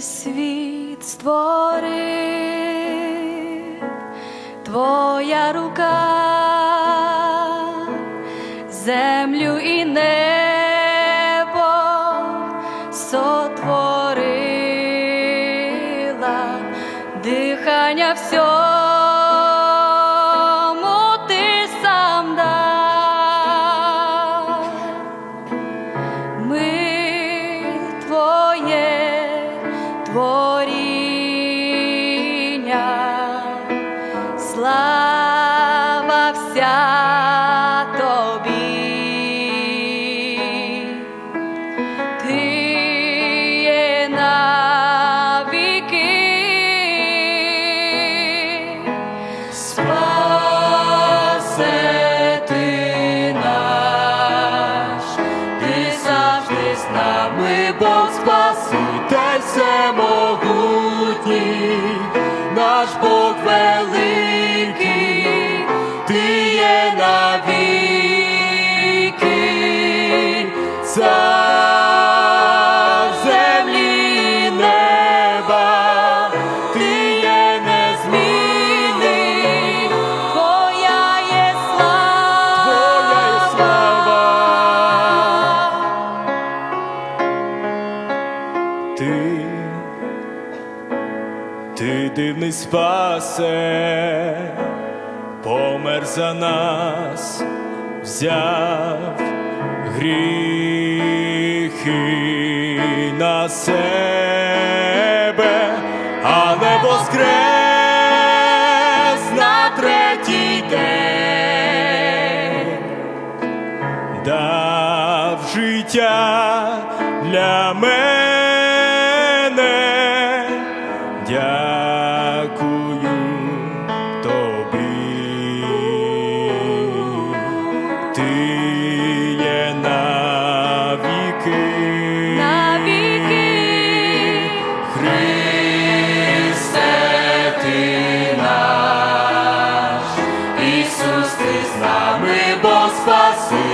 світ створив, твоя рука, землю і небо сотворила дихання всього. Вся тобі. Ти є навіки, спасе ти наш, ти завжди з нами, Бог дивний спасе, помер за нас, взяв гріхи на себе, а не воскрес на третій день дав життя для мене. Дякую тобі. Ти є навіки. Навіки, Христе, ти наш, Ісус, ти з нами, бо спаси